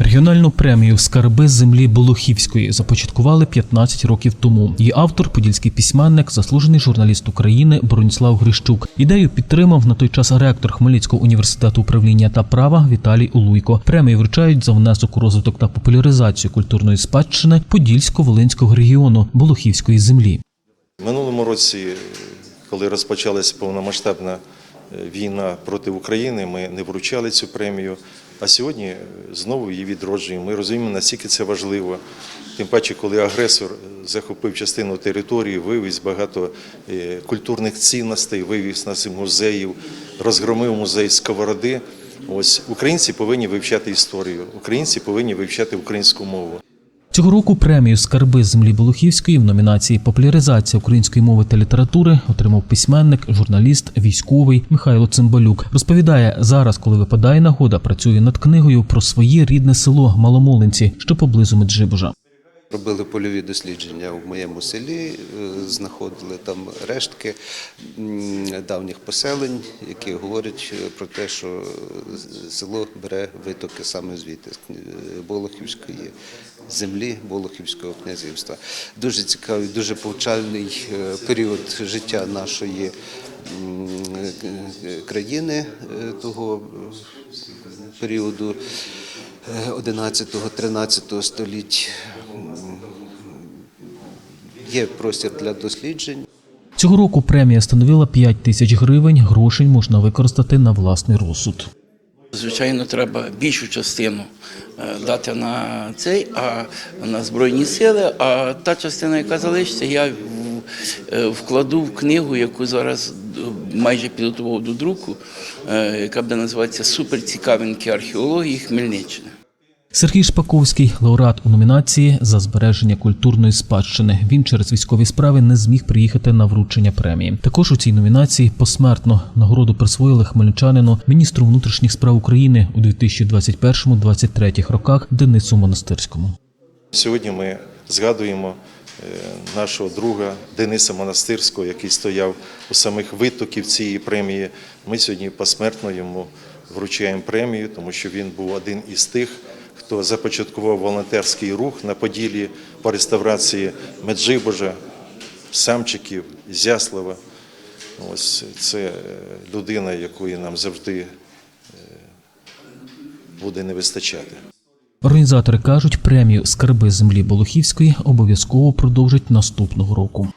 Регіональну премію Скарби землі Болохівської започаткували 15 років тому. Її автор, подільський письменник, заслужений журналіст України Броніслав Грищук. Ідею підтримав на той час ректор Хмельницького університету управління та права Віталій Улуйко. Премію вручають за внесок у розвиток та популяризацію культурної спадщини Подільсько-Волинського регіону Болохівської землі. Минулому році, коли розпочалася повномасштабна е, війна проти України, ми не вручали цю премію. А сьогодні е, знову її відроджуємо. Ми розуміємо, наскільки це важливо. Тим паче, коли агресор е, захопив частину території, вивіз багато е, культурних цінностей, вивіз нас музеїв, розгромив музей Сковороди. Ось українці повинні вивчати історію, українці повинні вивчати українську мову. Цього року премію Скарби землі Болохівської в номінації Популяризація української мови та літератури отримав письменник, журналіст, військовий Михайло Цимбалюк. Розповідає, зараз, коли випадає нагода, працює над книгою про своє рідне село Маломолинці, що поблизу Меджибужа. Робили польові дослідження в моєму селі, е, знаходили там рештки давніх поселень, які говорять е, про те, що село бере витоки саме звідти, е, Болохівської землі, Болохівського князівства. Дуже цікавий, дуже повчальний період життя нашої країни того періоду. 11-13 століть є простір для досліджень. Цього року премія становила 5 тисяч гривень. Грошей можна використати на власний розсуд. Звичайно, треба більшу частину е, дати на цей, а на збройні сили. А та частина, яка залишиться, я е, вкладу в книгу, яку зараз е, майже підготував до друку, яка буде називатися Суперцікавинки археології Хмельниччини. Сергій Шпаковський, лауреат у номінації за збереження культурної спадщини. Він через військові справи не зміг приїхати на вручення премії. Також у цій номінації посмертно нагороду присвоїли хмельничанину міністру внутрішніх справ України у 2021-2023 роках Денису Монастирському. Сьогодні ми згадуємо е, нашого друга Дениса Монастирського, який стояв у самих витоків цієї премії. Ми сьогодні посмертно йому вручаємо премію, тому що він був один із тих, хто започаткував волонтерський рух на Поділі по реставрації Меджибожа, Самчиків, Зяслава. Ось це е, людина, якої нам завжди е, буде не вистачати. Організатори кажуть, премію Скарби землі Болохівської обов'язково продовжать наступного року.